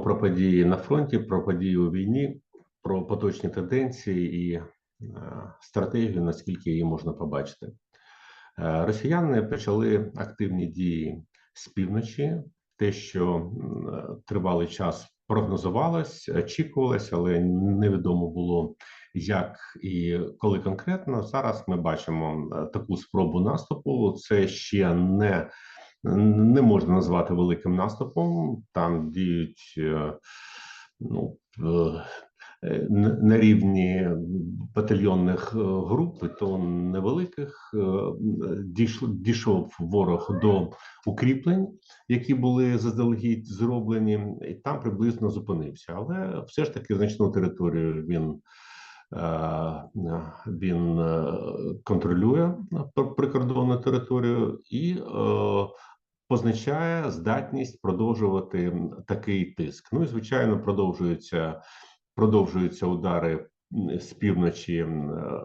Про події на фронті, про події у війні, про поточні тенденції і е, стратегію, наскільки її можна побачити. Е, Росіяни почали активні дії з півночі, те, що тривалий час прогнозувалось, очікувалось, але невідомо було як і коли конкретно. Зараз ми бачимо е, таку спробу наступу. Це ще не не можна назвати великим наступом. Там діють е, ну, е, е, на рівні батальйонних груп, то невеликих. Дійшов, ворог до укріплень, які були заздалегідь зроблені, і там приблизно зупинився. Але все ж таки значну територію він. Він контролює пр- прикордонну територію і позначає здатність продовжувати такий тиск. Ну і звичайно, продовжуються продовжуються удари з півночі е, е,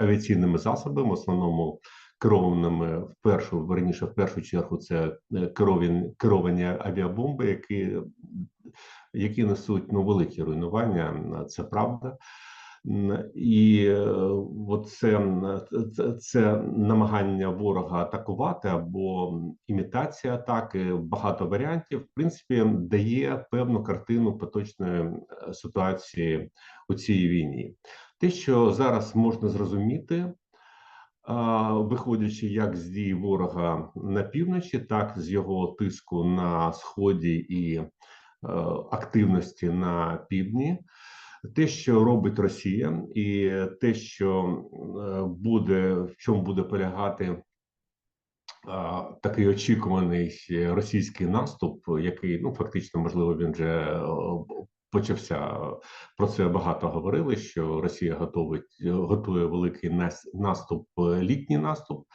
авіаційними засобами, в основному керованими в першу верніше, в першу чергу, це е, керовані, керовані авіабомби, які які несуть ну великі руйнування. Це правда. І е, от це, це, це намагання ворога атакувати або імітація атаки, багато варіантів, в принципі, дає певну картину поточної е, ситуації у цій війні. Те, що зараз можна зрозуміти, виходячи як з дій ворога на півночі, так з його тиску на сході і е, активності на півдні те, що робить Росія, і те, що е, буде в чому буде полягати такий очікуваний російський наступ, який ну фактично можливо він вже е, почався. Про це багато говорили. Що Росія готовить готує великий нас- наступ, е, літній наступ.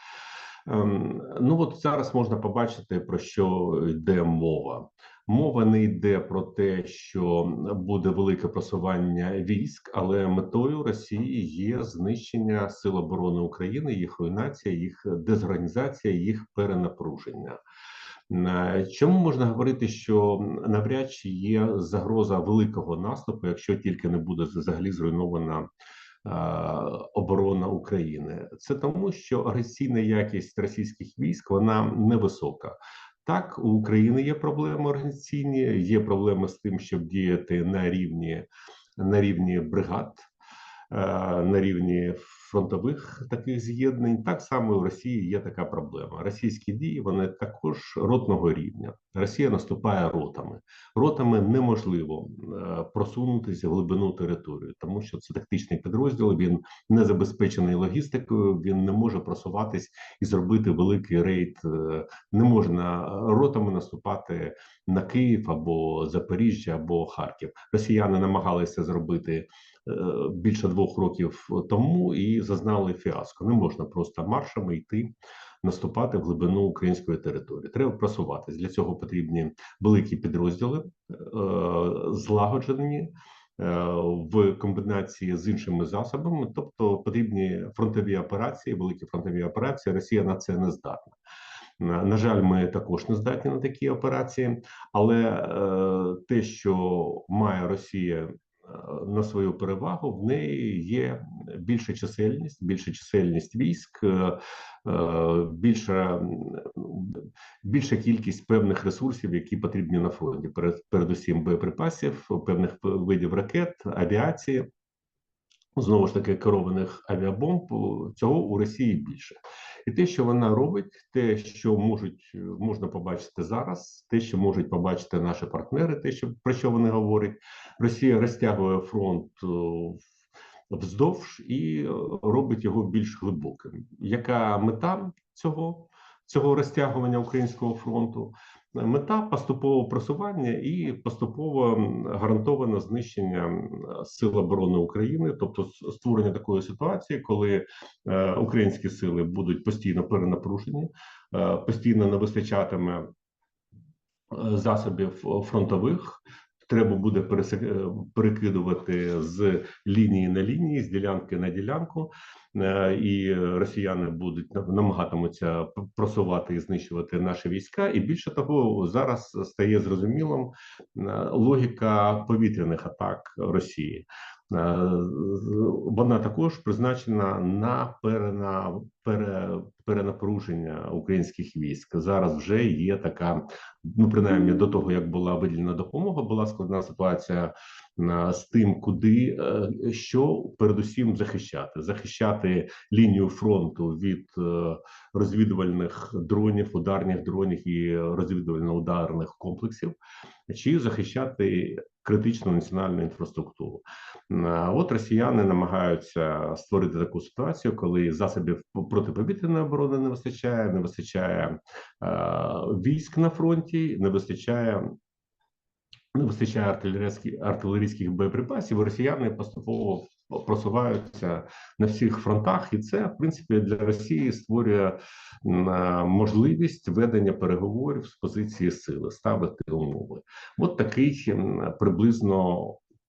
Ем, Ну от зараз можна побачити про що йде мова. Мова не йде про те, що буде велике просування військ, але метою Росії є знищення сил оборони України, їх руйнація, їх дезорганізація, їх перенапруження. Чому можна говорити, що навряд чи є загроза великого наступу, якщо тільки не буде взагалі зруйнована оборона України? Це тому, що агресійна якість російських військ вона невисока. Так, у України є проблеми організаційні, є проблеми з тим, щоб діяти на рівні на рівні бригад, е, на рівні фронтових таких з'єднань. Так само і в Росії є така проблема. Російські дії вони також ротного рівня. Росія наступає ротами. Ротами неможливо е, просунутися в глибину території, тому що це тактичний підрозділ. Він не забезпечений логістикою. Він не може просуватись і зробити великий рейд. е, Не можна ротами наступати на Київ або Запоріжжя або Харків. Росіяни намагалися зробити е, більше двох років тому і зазнали фіаско. Не можна просто маршами йти. Наступати в глибину української території треба просуватись. Для цього потрібні великі підрозділи, е, злагоджені е, в комбінації з іншими засобами, тобто потрібні фронтові операції, великі фронтові операції. Росія на це не здатна. На жаль, ми також не здатні на такі операції, але е, те, що має Росія на свою перевагу, в неї є більша чисельність, більша чисельність військ, е, е, більша, більша кількість певних ресурсів, які потрібні на фронті. Перед, передусім боєприпасів, певних видів ракет, авіації. Знову ж таки, керованих авіабомб цього у Росії більше. І те, що вона робить, те, що можуть можна побачити зараз, те, що можуть побачити наші партнери, те, що про що вони говорять, Росія розтягує фронт е, вздовж і е, робить його більш глибоким. Яка мета цього, цього розтягування українського фронту? Мета поступового просування і поступово гарантоване знищення сил оборони України, тобто створення такої ситуації, коли е, українські сили будуть постійно перенапружені, е, постійно не вистачатиме засобів фронтових. Треба буде е, перекидувати з лінії на лінії, з ділянки на ділянку, е, і росіяни будуть нам- намагатимуться просувати і знищувати наші війська. І більше того, зараз стає зрозумілим е, логіка повітряних атак Росії. Е, Вона також призначена на перена, пере, перенапруження українських військ. Зараз вже є така, ну принаймні до того, як була виділена допомога, була складна ситуація е, з тим, куди е, що передусім захищати, захищати лінію фронту від розвідувальних дронів, ударних дронів і розвідувально-ударних комплексів, чи захищати критичну національну інфраструктуру. От росіяни намагаються створити таку ситуацію, коли засобів протиповітряної оборони не вистачає, не вистачає військ на фронті, не вистачає. Не вистачає артилерійських артилерійських боєприпасів. Росіяни поступово просуваються на всіх фронтах, і це в принципі для Росії створює е, можливість ведення переговорів з позиції сили, ставити умови. От такий приблизно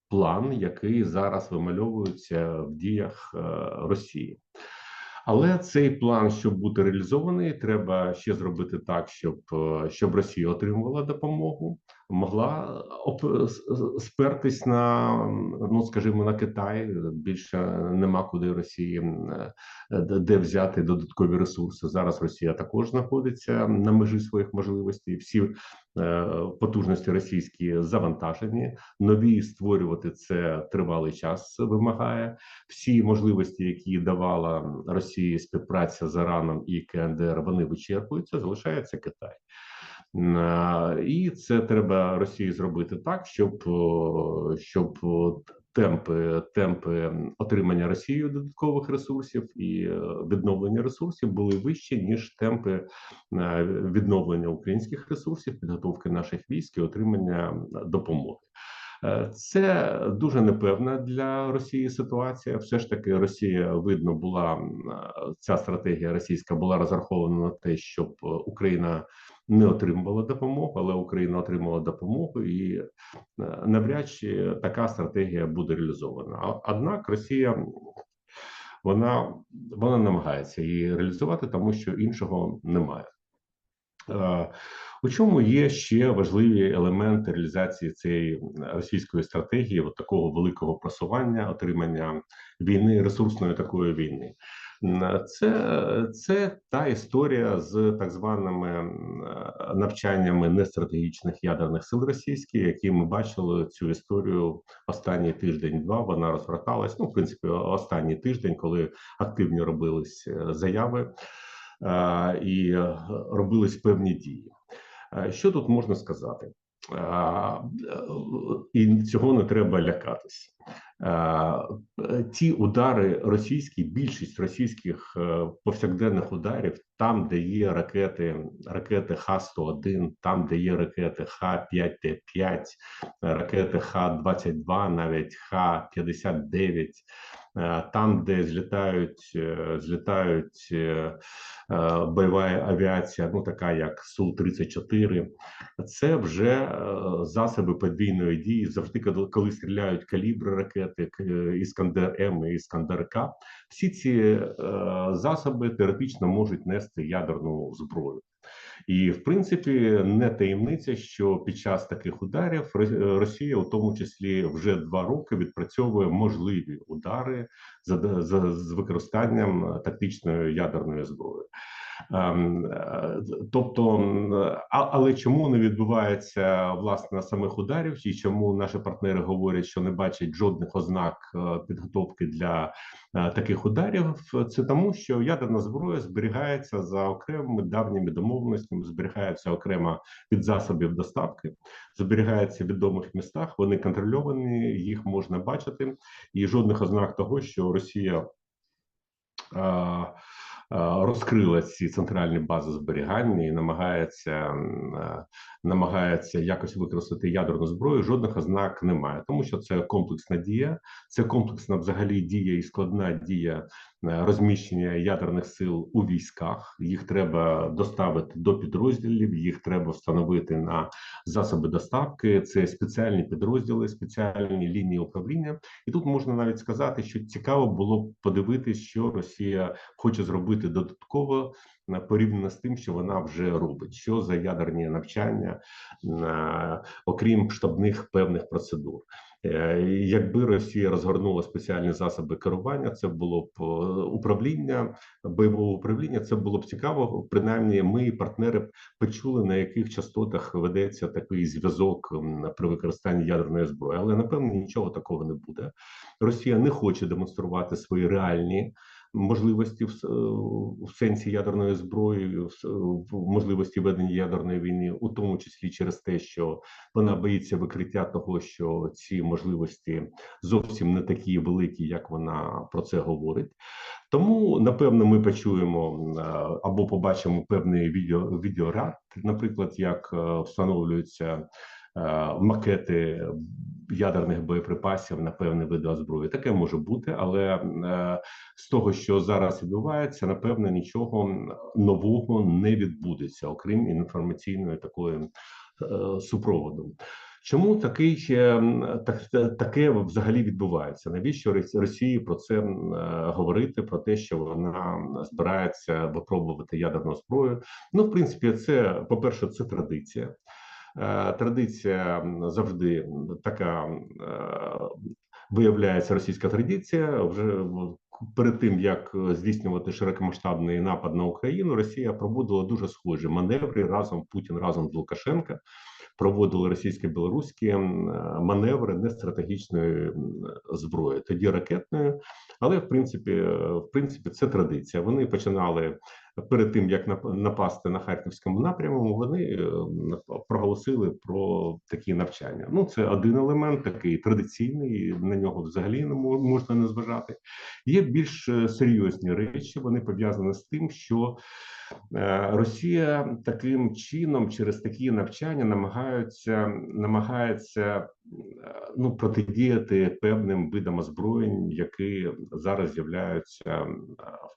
план, який зараз вимальовується в діях е, Росії. Але цей план, щоб бути реалізований, треба ще зробити так, щоб, е, щоб Росія отримувала допомогу, могла спертись на ну скажімо на Китай. Більше нема куди Росії е, де взяти додаткові ресурси. Зараз Росія також знаходиться на межі своїх можливостей. Всі е, потужності російські завантажені. Нові створювати це тривалий час вимагає. Всі можливості, які давала Росії співпраця з Іраном і КНДР, вони вичерпуються. Залишається Китай. Е, І це треба Росії зробити так, щоб, щоб темпи, темпи отримання Росією додаткових ресурсів і е, відновлення ресурсів були вищі ніж темпи е, відновлення українських ресурсів, підготовки наших військ і отримання допомоги. Е, Це дуже непевна для Росії ситуація. Все ж таки, Росія видно була е, ця стратегія російська була розрахована на те, щоб е, Україна не отримувала допомогу, але Україна отримала допомогу, і навряд чи така стратегія буде реалізована. Однак Росія вона, вона намагається її реалізувати, тому що іншого немає. У чому є ще важливі елементи реалізації цієї російської стратегії, от такого великого просування, отримання війни, ресурсної такої війни? Це, це та історія з так званими навчаннями нестратегічних ядерних сил російських, які ми бачили цю історію останній тиждень-два. Вона розгорталась. Ну, в принципі, останній тиждень, коли активні робились е, заяви е, і е, робились певні дії. Е, Що тут можна сказати? Е, е, І цього не треба лякатись. Ті удари російські, більшість російських повсякденних ударів, там, де є ракети, ракети Х-101, там, де є ракети Х-5Т5, ракети Х-22, навіть Х-59, е, там, де злітають, е, злітають е, е, бойова авіація, ну така як Су-34, це вже е, засоби подвійної дії. Завжди, коли- стріляють калібри ракети, е, Іскандер М і Іскандер К, всі ці е, засоби теоретично можуть нести ядерну зброю. І в принципі не таємниця, що під час таких ударів е, Росія, у тому числі, вже два роки відпрацьовує можливі удари за, за з використанням тактичної ядерної зброї. Ем, е, Тобто, але чому не відбувається власне самих ударів, і чому наші партнери говорять, що не бачать жодних ознак е, підготовки для е, таких ударів? Це тому, що ядерна зброя зберігається за окремими давніми домовленостями, зберігається окремо від засобів доставки, зберігається в відомих містах. Вони контрольовані, їх можна бачити, і жодних ознак того, що Росія. Е, розкрила ці центральні бази зберігання і намагається е, намагається якось використати ядерну зброю. Жодних ознак немає, тому що це комплексна дія, це комплексна взагалі дія і складна дія е, розміщення ядерних сил у військах. Їх треба доставити до підрозділів, їх треба встановити на засоби доставки. Це спеціальні підрозділи, спеціальні лінії управління. І тут можна навіть сказати, що цікаво було б подивитись, що Росія хоче зробити додатково порівняно з тим, що вона вже робить, що за ядерні навчання, е, окрім штабних певних процедур. Е, Якби Росія розгорнула спеціальні засоби керування, це було б е, управління бойового управління. Це було б цікаво. Принаймні, ми і партнери почули на яких частотах ведеться такий зв'язок при використанні ядерної зброї. Але напевно нічого такого не буде. Росія не хоче демонструвати свої реальні можливості в, в сенсі ядерної зброї, в, в можливості ведення ядерної війни, у тому числі через те, що вона боїться викриття того, що ці можливості зовсім не такі великі, як вона про це говорить. Тому напевно ми почуємо е, або побачимо певний відео відеоряд, наприклад, як е, встановлюються е, макети ядерних боєприпасів на певні види озброї. Таке може бути, але е, з того, що зараз відбувається, напевно, нічого нового не відбудеться, окрім інформаційної такої е, супроводу. Чому такий е, так, таке взагалі відбувається? Навіщо Росії про це е, говорити? Про те, що вона збирається випробувати ядерну зброю? Ну, в принципі, це по-перше, це традиція. Е, Традиція завжди така е, виявляється російська традиція. Вже перед тим як здійснювати широкомасштабний напад на Україну, Росія проводила дуже схожі маневри разом Путін разом з Лукашенка. Проводили російсько-білоруські маневри не стратегічної зброї, тоді ракетної, але в принципі, е, в принципі, це традиція. Вони починали перед тим, як нап- напасти на харківському напрямку, вони е, проголосили про такі навчання. Ну, це один елемент, такий традиційний. На нього взагалі не можна не зважати. Є більш е, серйозні речі. Вони пов'язані з тим, що е, Росія таким чином через такі навчання намагаються намагається ну протидіяти певним видам озброєнь, які зараз з'являються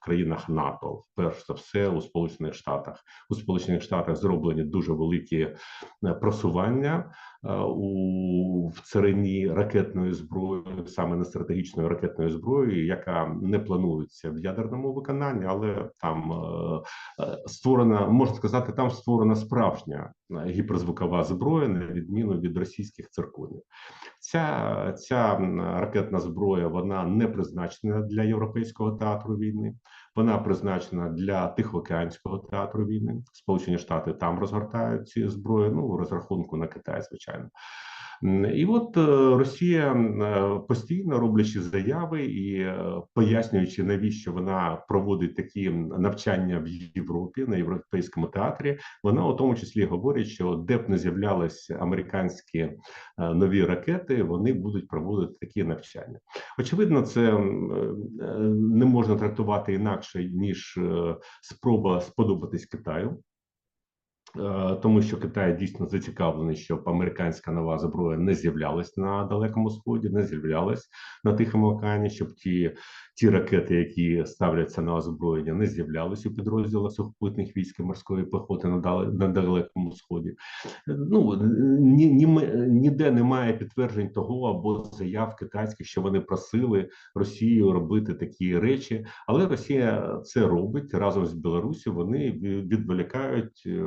в країнах НАТО. Перш за все у Сполучених Штатах. У Сполучених Штатах зроблені дуже великі е, просування е, у в царині ракетної зброї, саме не стратегічної ракетної зброї, яка не планується в ядерному виконанні, але там е, створена, можна сказати, там створена справжня гіперзвукова зброя, на відміну від російських цирконів. Ця, ця ракетна зброя вона не призначена для європейського театру війни. Вона призначена для Тихоокеанського театру війни. Сполучені Штати там розгортають ці зброї. Ну розрахунку на Китай, звичайно. І от е, Росія е, постійно роблячи заяви і е, пояснюючи, навіщо вона проводить такі навчання в Європі на європейському театрі, вона у тому числі говорить, що де б не з'являлися американські нові ракети, вони будуть проводити такі навчання. Очевидно, це не можна трактувати інакше ніж спроба сподобатись Китаю. Е, Тому що Китай дійсно зацікавлений, щоб американська нова зброя не з'являлась на далекому сході, не з'являлась на Тихому океані, щоб ті, ті ракети, які ставляться на озброєння, не з'являлись у підрозділах сухопутних військ і морської піхоти на, дал- на далекому сході. Ну ні, ні, ніде немає підтверджень того або заяв китайських, що вони просили Росію робити такі речі, але Росія це робить разом з Білорусі. Вони відволікають е,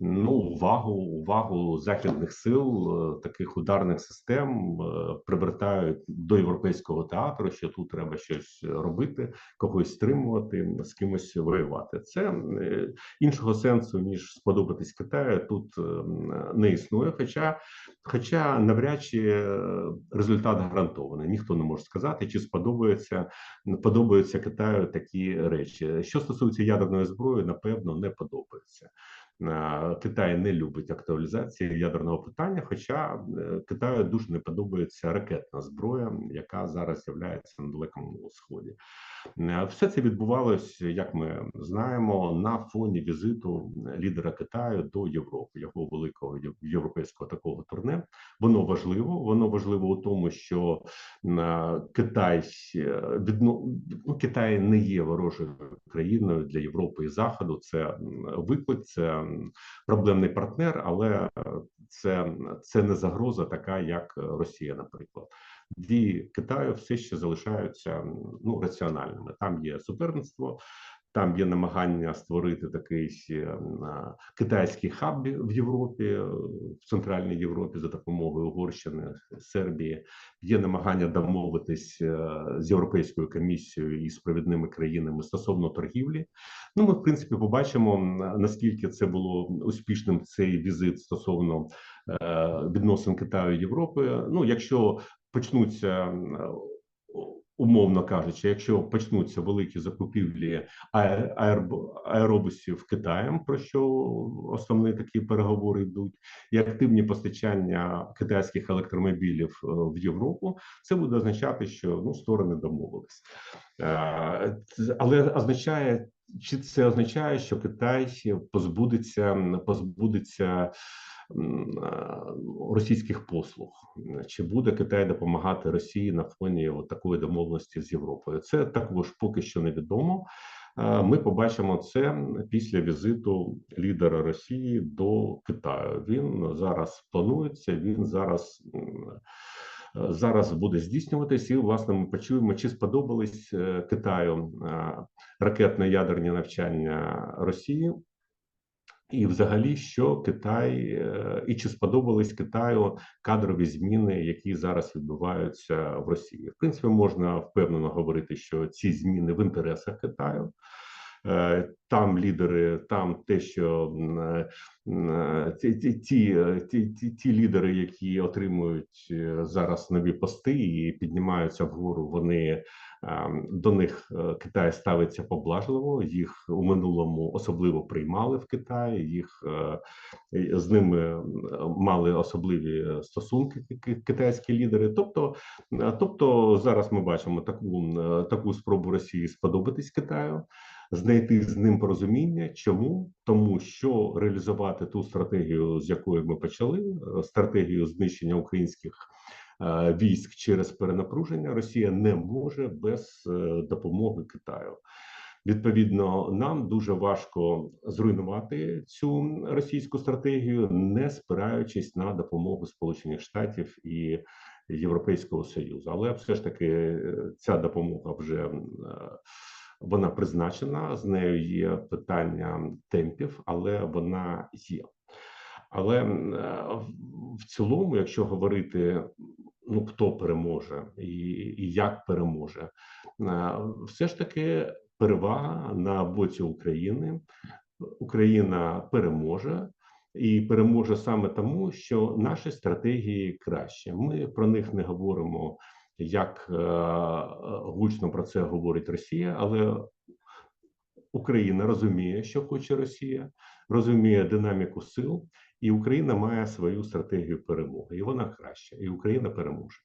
ну увагу, увагу західних сил, е, таких ударних систем, е, привертають до європейського театру, що тут треба щось робити, когось стримувати, з кимось воювати. Це е, іншого сенсу ніж сподобатись Китаю тут не існує. Хоча, хоча навряд чи результат гарантований. Ніхто не може сказати, чи сподобається подобаються Китаю такі речі. Що стосується ядерної зброї, напевно, не подобається. Е, Китай не любить актуалізації ядерного питання, хоча е, Китаю дуже не подобається ракетна зброя, яка зараз з'являється на далекому сході. Е, Все це відбувалось, як ми знаємо, на фоні візиту лідера Китаю до Європи, його великого європейського такого турне. Воно важливо. Воно важливо у тому, що Китай відно... ну, Китай не є ворожою країною для Європи і Заходу. Це виклик, це проблемний партнер, але це, це не загроза, така як Росія, наприклад. Дії Китаю все ще залишаються ну раціональними. Там є суперництво. Там є намагання створити такий е, китайський хаб в Європі, е, в центральній Європі за допомогою Угорщини, Сербії. Є намагання домовитись е, з Європейською комісією і з провідними країнами стосовно торгівлі. Ну, ми в принципі побачимо наскільки це було успішним цей візит стосовно відносин Китаю і Європи. Ну, якщо почнуться умовно кажучи, якщо почнуться великі закупівлі аеробусів Китаєм, про що основні такі переговори йдуть, і активні постачання китайських електромобілів е, в Європу, це буде означати, що ну сторони домовились. Е, Але означає, чи це означає, що Китай позбудеться позбудеться російських послуг? Чи буде Китай допомагати Росії на фоні от такої домовленості з Європою? Це також поки що невідомо. Е, Ми побачимо це після візиту лідера Росії до Китаю. Він зараз планується. Він зараз е, зараз буде здійснюватись, і власне ми почуємо, чи сподобались е, Китаю е, ракетно-ядерні навчання Росії. І, взагалі, що Китай е, і чи сподобались Китаю кадрові зміни, які зараз відбуваються в Росії? В принципі, можна впевнено говорити, що ці зміни в інтересах Китаю. Е, Там лідери, там те, що е, ті, ті, ті, е, ті, лідери, які отримують е, зараз нові пости і піднімаються вгору, вони ем, до них е, Китай ставиться поблажливо. Їх у минулому особливо приймали в Китаї. Їх е, з ними мали особливі стосунки китайські лідери. Тобто, е, тобто зараз ми бачимо таку таку спробу Росії сподобатись Китаю знайти з ним порозуміння. Чому? Тому що реалізувати ту стратегію, з якої ми почали, е, стратегію знищення українських е, військ через перенапруження, Росія не може без е, допомоги Китаю. Відповідно, нам дуже важко зруйнувати цю російську стратегію, не спираючись на допомогу Сполучених Штатів і Європейського Союзу. Але все ж таки ця допомога вже вона призначена. З нею є питання темпів, але вона є. Але е, в- цілому, якщо говорити, ну хто переможе і, і як переможе, е, все ж таки перевага на боці України. Україна переможе. І переможе саме тому, що наші стратегії краще. Ми про них не говоримо, як е, гучно про це говорить Росія, але Україна розуміє, що хоче Росія, розуміє динаміку сил, і Україна має свою стратегію перемоги. І вона краща, і Україна переможе.